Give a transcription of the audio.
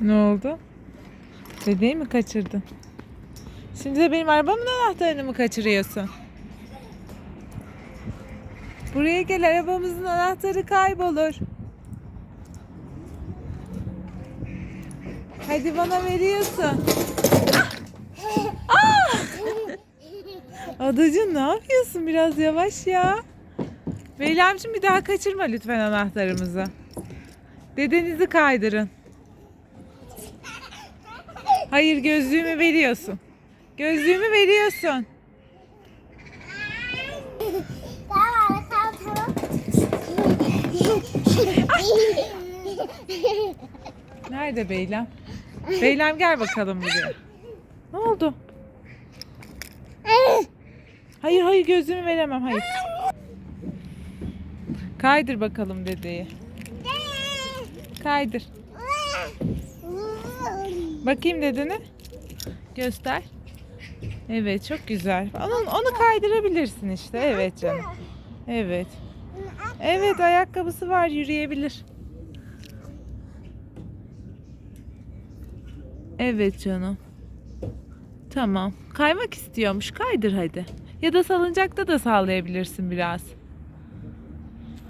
Ne oldu? Dedeyi mi kaçırdın? Şimdi de benim arabamın anahtarını mı kaçırıyorsun? Buraya gel arabamızın anahtarı kaybolur. Hadi bana veriyorsun. Ah! Adacığım ne yapıyorsun? Biraz yavaş ya. Beylemciğim bir daha kaçırma lütfen anahtarımızı. Dedenizi kaydırın. Hayır gözlüğümü veriyorsun. Gözlüğümü veriyorsun. Nerede Beylem? Beylem gel bakalım buraya. Ne oldu? Hayır hayır gözlüğümü veremem hayır. Kaydır bakalım dedeyi. Kaydır. Bakayım dedene. Göster. Evet çok güzel. Onu, onu kaydırabilirsin işte. Evet canım. Evet. Evet ayakkabısı var yürüyebilir. Evet canım. Tamam. Kaymak istiyormuş. Kaydır hadi. Ya da salıncakta da sallayabilirsin biraz.